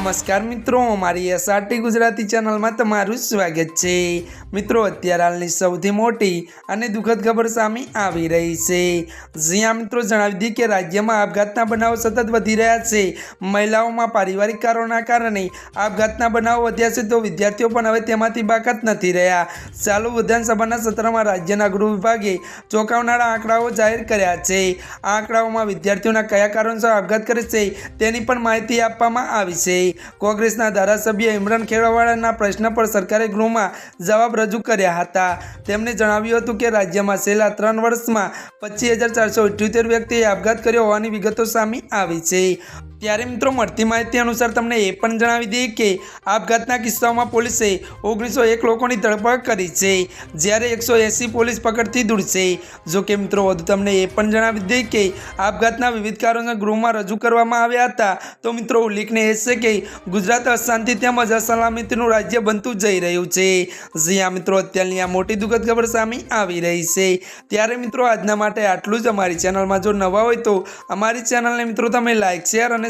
નમસ્કાર મિત્રો, મારી એસઆરટી ગુજરાતી ચેનલમાં તમારું સ્વાગત છે. મિત્રો, અત્યારે હાલની સૌથી મોટી અને દુઃખદ ખબર સામે આવી રહી છે. જ્યાં મિત્રો, જણાવી દઈએ કે રાજ્યમાં આપઘાતના બનાવો સતત વધી રહ્યા છે. મહિલાઓમાં પારિવારિક કારણોના કારણે આપઘાતના બનાવો વધ્યા છે તો વિદ્યાર્થીઓ પણ હવે તેમાંથી બાકાત નથી રહ્યા. ચાલુ વિધાનસભાના સત્રમાં રાજ્યના ગૃહ વિભાગે ચોંકાવનારા આંકડાઓ જાહેર કર્યા છે. આ આંકડાઓમાં વિદ્યાર્થીઓના કયા કારણસર આપઘાત કરે છે તેની પણ માહિતી આપવામાં આવી છે. કોંગ્રેસના ધારાસભ્ય ઇમરાન ખેડાવાળાના પ્રશ્ન પર સરકારે ગૃહમાં જવાબ રજૂ કર્યા હતા. તેમણે જણાવ્યું હતું કે રાજ્યમાં છેલ્લા ત્રણ વર્ષમાં પચીસ હજાર ચારસો અઠ્યોતેર વ્યક્તિએ આપઘાત કર્યો હોવાની વિગતો સામે આવી છે. ત્યારે મિત્રો મળતી માહિતી અનુસાર તમને એ પણ જણાવી દઈએ કે આપઘાતના કિસ્સાઓમાં પોલીસે ઓગણીસો એક લોકોની ધરપકડ કરી છે, જ્યારે એકસો એંસી પોલીસ પકડથી દૂર છે. જો કે મિત્રો વધુ તમને એ પણ જણાવી દઈએ કે આપઘાતના વિવિધ કારણો ગૃહમાં રજૂ કરવામાં આવ્યા હતા. તો મિત્રો ઉલ્લેખનીય છે કે ગુજરાત અશાંતિ તેમજ અસલામતીનું રાજ્ય બનતું જઈ રહ્યું છે. જ્યાં મિત્રો, અત્યારની આ મોટી દુઃખદ ખબર સામે આવી રહી છે. ત્યારે મિત્રો આજના માટે આટલું જ. અમારી ચેનલમાં જો નવા હોય તો અમારી ચેનલને મિત્રો તમે લાઇક શેર અને